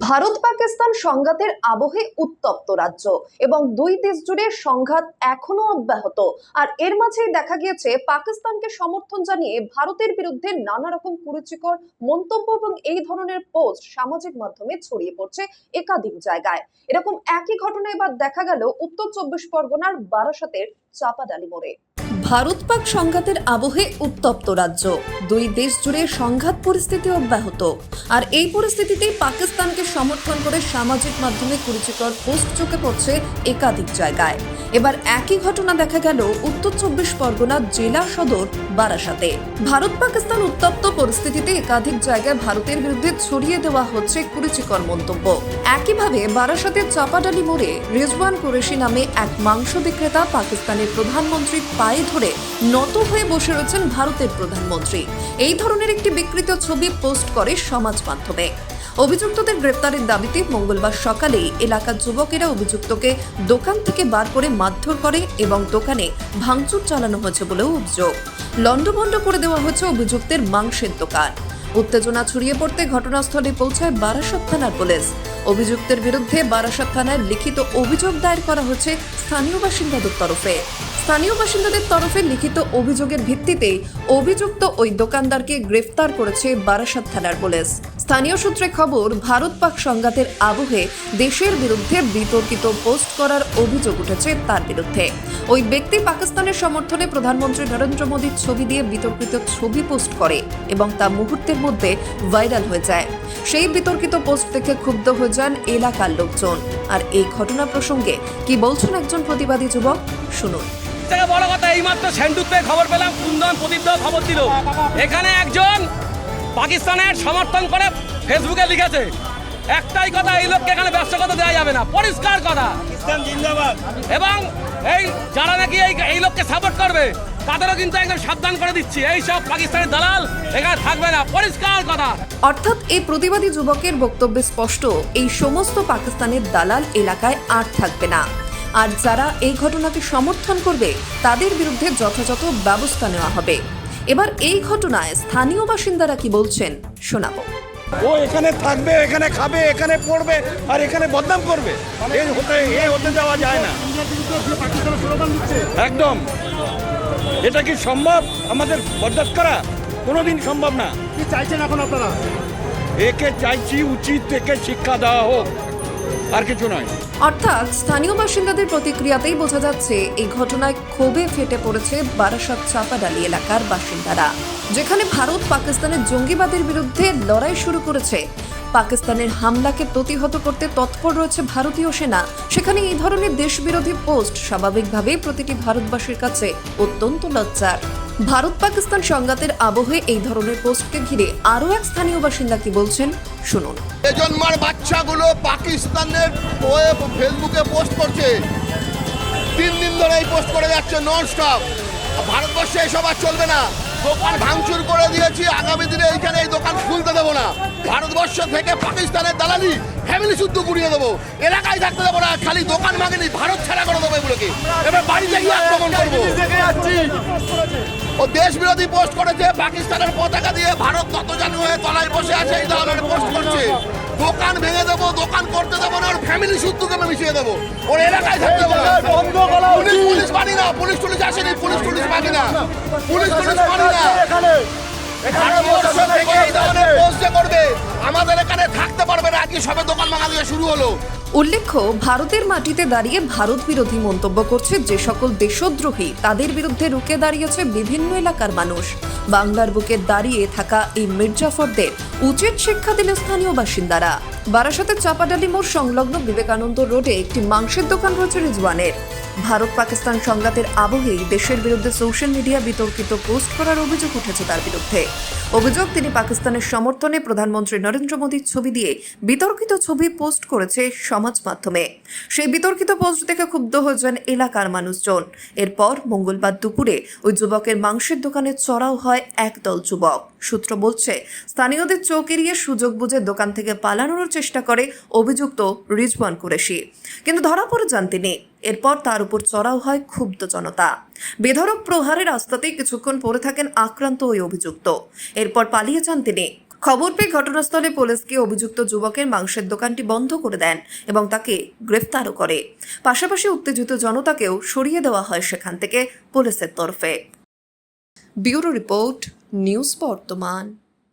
ভারত পাকিস্তান সংঘাতের আবহে উত্তপ্ত রাজ্য এবং দুই দেশ জুড়ে সংঘাত এখনও অব্যাহত। আর এর মাঝেই দেখা গিয়েছে, পাকিস্তানকে সমর্থন জানিয়ে ভারতের বিরুদ্ধে নানা রকম কুরুচিকর মন্তব্য এবং এই ধরনের পোস্ট সামাজিক মাধ্যমে ছড়িয়ে পড়ছে একাধিক জায়গায়। এরকম একই ঘটনা এবার দেখা গেল উত্তর চব্বিশ পরগনার বারাসাতের চাপাডালি মোড়ে। ভারত পাক সংঘাতের আবহে উত্তপ্ত রাজ্য। দুই দেশ জুড়ে সংঘাত পরিস্থিতি অব্যাহত আর এই পরিস্থিতিতে পাকিস্তানকে সমর্থন করে সামাজিক মাধ্যমে কুরুচিকর পোস্ট চোখে পড়ছে একাধিক জায়গায়। এবার একই ঘটনা দেখা গেল উত্তর চব্বিশ পরগনা জেলা সদর বারাসাতে। ভারত পাকিস্তান উত্তপ্ত পরিস্থিতিতে একাধিক জায়গায় ভারতের বিরুদ্ধে ছড়িয়ে দেওয়া হচ্ছে কুরুচিকর মন্তব্য। একইভাবে বারাসাতের চাপাডালি মোড়ে রেজওয়ান কুরেশি নামে এক মাংস বিক্রেতা পাকিস্তানের প্রধানমন্ত্রীর পায়ে ধরে নত হয়ে বসে রয়েছেন ভারতের প্রধানমন্ত্রী। এই ধরনের একটি বিকৃত ছবি পোস্ট করে সমাজ মাধ্যমে। অভিযুক্তদের গ্রেপ্তারের দাবিতে মঙ্গলবার সকালেই এলাকার যুবকেরা অভিযুক্তকে দোকান থেকে বার করে মারধর করে এবং দোকানে ভাঙচুর চালানো হয়েছে বলেও অভিযোগ। লণ্ডভণ্ড করে দেওয়া হয়েছে অভিযুক্তের মাংসের দোকান। উত্তেজনা ছড়িয়ে পড়তে ঘটনাস্থলে পৌঁছায় বারাসাত থানার পুলিশ। অভিযুক্তের বিরুদ্ধে বারাসাত থানায় লিখিত অভিযোগ দায়ের করা হয়েছে স্থানীয় বাসিন্দাদের তরফে। স্থানীয় বাসিন্দাদের তরফে লিখিত অভিযোগের ভিত্তিতে অভিযুক্ত ওই দোকানদারকে গ্রেফতার করেছে বারাসাত থানার পুলিশ। স্থানীয় সূত্রে খবর, ভারত পাক সংঘাতের আবহে দেশের বিরুদ্ধে বিতর্কিত পোস্ট করার অভিযোগ উঠেছে তার বিরুদ্ধে। ওই ব্যক্তি পাকিস্তানের সমর্থনে প্রধানমন্ত্রী নরেন্দ্র মোদীর ছবি দিয়ে বিতর্কিত ছবি পোস্ট করে এবং তা মুহূর্তের মধ্যে ভাইরাল হয়ে যায়। সেই বিতর্কিত পোস্ট দেখে ক্ষুব্ধ হয়ে যান এলাকার লোকজন। আর এই ঘটনা প্রসঙ্গে কি বলছেন একজন প্রতিবাদী যুবক? শুনুন। বড় কথা, এইমাত্র খবর পেলাম, কুন্দন প্রদীপ খবর দিল। এখানে একজন পাকিস্তানের সমর্থন করে ফেসবুকে লিখেছে একটাই কথা এই লোককে এখানে ব্যবসা করতে দেওয়া যাবে না। পরিষ্কার কথা। এবং এই যারা নাকি এই এই লোককে সাপোর্ট করবে তাদেরও কিন্তু একদম সাবধান করে দিচ্ছি। এই সব পাকিস্তানের দালাল এখানে থাকবে না। পরিষ্কার কথা। অর্থাৎ এই প্রতিবাদী যুবকের বক্তব্যে স্পষ্ট এই সমস্ত পাকিস্তানের দালাল এলাকায় আর থাকবে না। আর যারা এই ঘটনাকে সমর্থন করবে তাদের বিরুদ্ধে যথাযথ ব্যবস্থা নেওয়া হবে। এবার এই ঘটনায় স্থানীয় বাসিন্দারা কি বলছেন শোনাবো। ও এখানে থাকবে এখানে খাবে এখানে পড়বে আর এখানে বদনাম করবে। এই হতে এই হতে যাওয়া যায় না। একদম। এটা কি সম্ভব? আমাদের বরদাস্ত করা কোনোদিন সম্ভব না। কি চাইছেন এখন আপনারা? একে চাইছি উচিত একে শিক্ষা দেওয়া হোক। আর কিছু নয়। অর্থাৎ স্থানীয় বাসিন্দাদের প্রতিক্রিয়াতেই বোঝা যাচ্ছে, এই ঘটনায় ক্ষোভে ফেটে পড়েছে বারাসাত চাপাডালি এলাকার বাসিন্দারা, যেখানে ভারত পাকিস্তানের জঙ্গিবাদের বিরুদ্ধে লড়াই শুরু করেছে পাকিস্তানের হামলাকে প্রতিহত করতে তৎপর রয়েছে ভারতীয় সেনা। সেখানে এই ধরনের দেশবিরোধী পোস্ট স্বাভাবিকভাবেই প্রতিটি ভারতবাসীর কাছে অত্যন্ত লজ্জার। ভারত পাকিস্তান সংঘাতের আবহে এই ধরনের পোস্টকে ঘিরে আরও এক স্থানীয় বাসিন্দা কি বলছেন, শুনুন। প্রজন্মার বাচ্চাগুলো পাকিস্তানের ফেসবুকে পোস্ট করছে। তিন দিন ধরে এই পোস্ট করে যাচ্ছে নন স্টপ ভারতবর্ষে এসব আর চলবে না। দোকান ভাঙচুর করে দিয়েছি, আগামী দিনে এইখানে এই দোকান খুলতে দেবো না। ভারতবর্ষ থেকে পাকিস্তানের দালালি, ফ্যামিলি শুদ্ধ গুড়িয়ে দেবো। এলাকায় থাকতে দেবো না, খালি দোকান ভাঙেনি, ভারত ছাড়া করে দেবো এগুলোকে। এবার বাড়িতে গিয়ে আক্রমণ করব। ও দেশ বিরোধী পোস্ট করেছে, পাকিস্তানের পতাকা দিয়ে ভারত নতজানু হয়ে তলায় বসে আছে, এই ধরনের পোস্ট করছে। দোকান ভেঙে দেবো দোকান করতে দেবো না ওর ফ্যামিলি সূত্রকে আমি মিশিয়ে দেবো। ওর এলাকায় থাকতে দেবো পুলিশ পুলিশ মানি না পুলিশ টুলিশ আসেনি পুলিশ টুলিশ মানি না। পুলিশ টুলিশ মানি না। আমাদের এখানে থাকতে পারবে না আজকে সবে দোকান ভাঙা দিয়ে শুরু হলো। উল্লেখ্য, ভারতের মাটিতে দাঁড়িয়ে ভারত বিরোধী মন্তব্য করছে যে সকল দেশদ্রোহী, তাদের বিরুদ্ধে রুকে দাঁড়িয়েছে বিভিন্ন এলাকার মানুষ। বাংলার বুকে দাঁড়িয়ে থাকা এই মির্জাফরদের উচিত শিক্ষা দিল স্থানীয় বাসিন্দারা। বারাসাতের চাপাডালি মোড় সংলগ্ন বিবেকানন্দ রোডে একটি মাংসের দোকান রয়েছে রিজওয়ানের। ভারত পাকিস্তান সংঘাতের আবহেই দেশের বিরুদ্ধে সোশ্যাল মিডিয়া বিতর্কিত পোস্ট করার অভিযোগ উঠেছে তার বিরুদ্ধে। অভিযোগ, তিনি পাকিস্তানের সমর্থনে প্রধানমন্ত্রী নরেন্দ্র মোদীর ছবি দিয়ে বিতর্কিত ছবি পোস্ট করেছে সমাজ মাধ্যমে। সেই বিতর্কিত পোস্ট দেখে ক্ষুব্ধ হয়ে যান এলাকার মানুষজন। এরপর মঙ্গলবার দুপুরে ওই যুবকের মাংসের দোকানে চড়াও হয় একদল যুবক। সূত্র বলছে, স্থানীয়দের চোখ এড়িয়ে সুযোগ বুঝে দোকান থেকে পালানোর চেষ্টা করে অভিযুক্ত রিজওয়ান কুরেশি। কিন্তু ধরা পড়ে যান তিনি এরপর তার উপর চড়াও হয় ক্ষুব্ধ জনতা। বেধরক প্রহারের রাস্তাতেই কিছুক্ষণ পড়ে থাকেন আক্রান্ত ওই অভিযুক্ত। এরপর পালিয়ে যান তিনি খবর পেয়ে ঘটনাস্থলে পুলিশকে অভিযুক্ত যুবকের মাংসের দোকানটি বন্ধ করে দেন এবং তাকে গ্রেফতারও করে। পাশাপাশি উত্তেজিত জনতাকেও সরিয়ে দেওয়া হয় সেখান থেকে পুলিশের তরফে। ব্যুরো রিপোর্ট নিউজ বর্তমান।